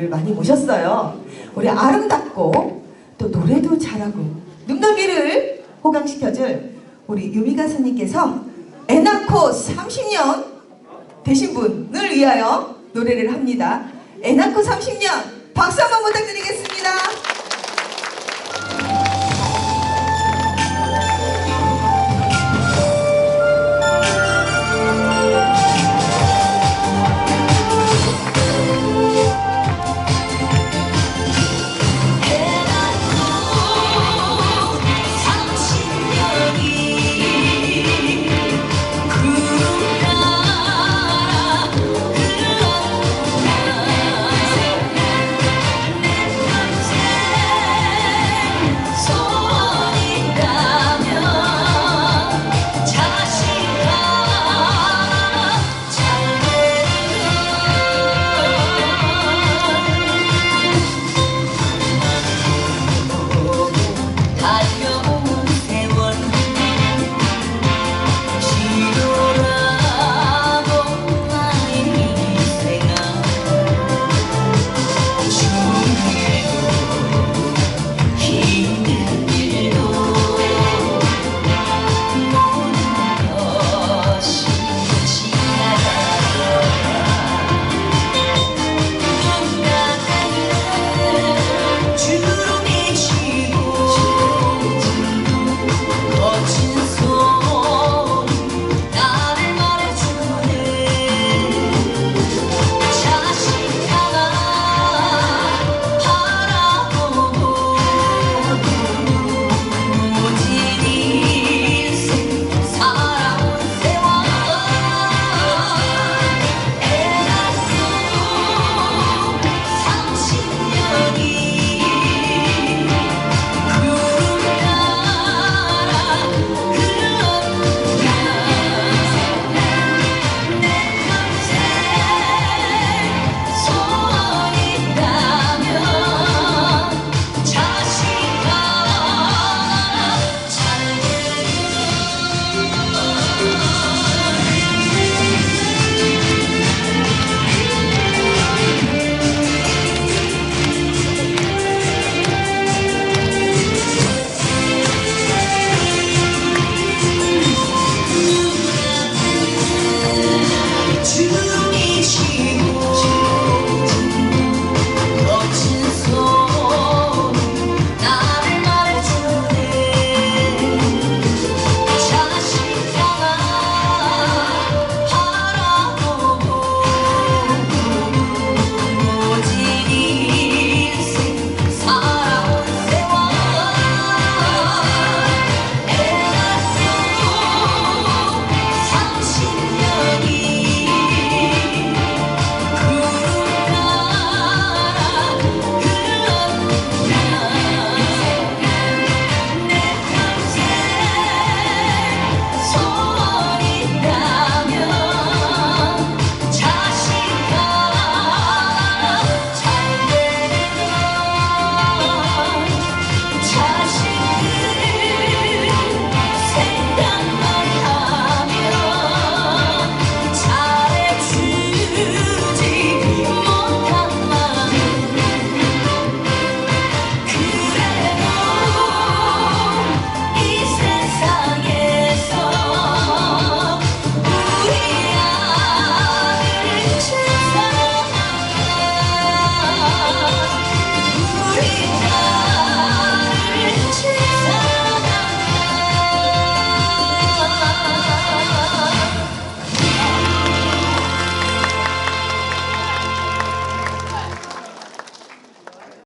분들을 많이 모셨어요. 우리 아름답고 또 노래도 잘하고 눈덩이를 호강시켜줄 우리 유미 가수님께서 애 낳고 30년 되신 분을 위하여 노래를 합니다. 애 낳고 30년